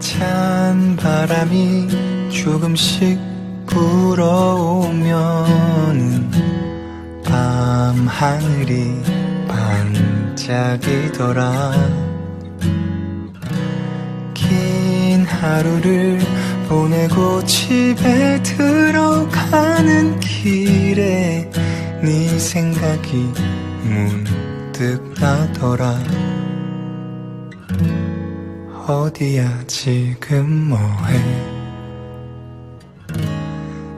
찬 바람이 조금씩 불어오면은 밤 하늘이 반짝이더라. 긴 하루를 보내고 집에 들어가는 길에 네 생각이 문득 나더라 어디야 지금 뭐해?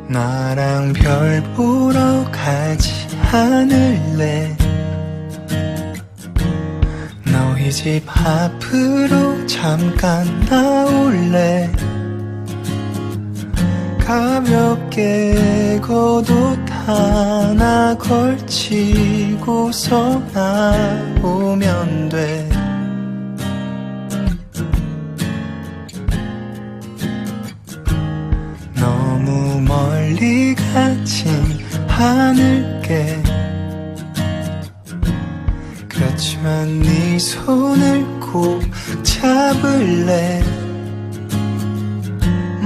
나랑 별 보러 가지 않을래? 너희 집 앞으로 잠깐 나올래? 가볍게 겉옷 하나 걸치고서 나오면 돼 멀리 가진 않을게 그렇지만 네 손을 꼭 잡을래?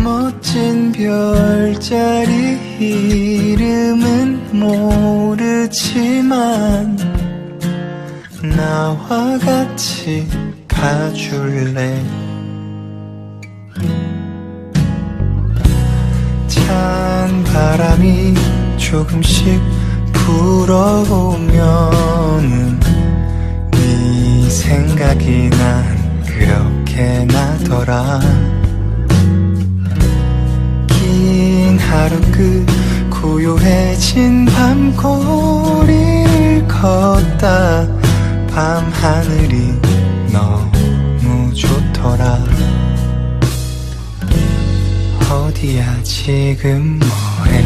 멋진 별자리 이름은 모르지만 나와 같이 가줄래 찬 바람이 조금씩 불어오면은 네 생각이 난 그렇게 나더라. 긴 하루 끝 고요해진 밤거리를 걷다 밤 하늘이 너무 좋더라 어디야 지금 뭐해?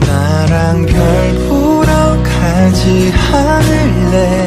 나랑 별 보러 가지 않을래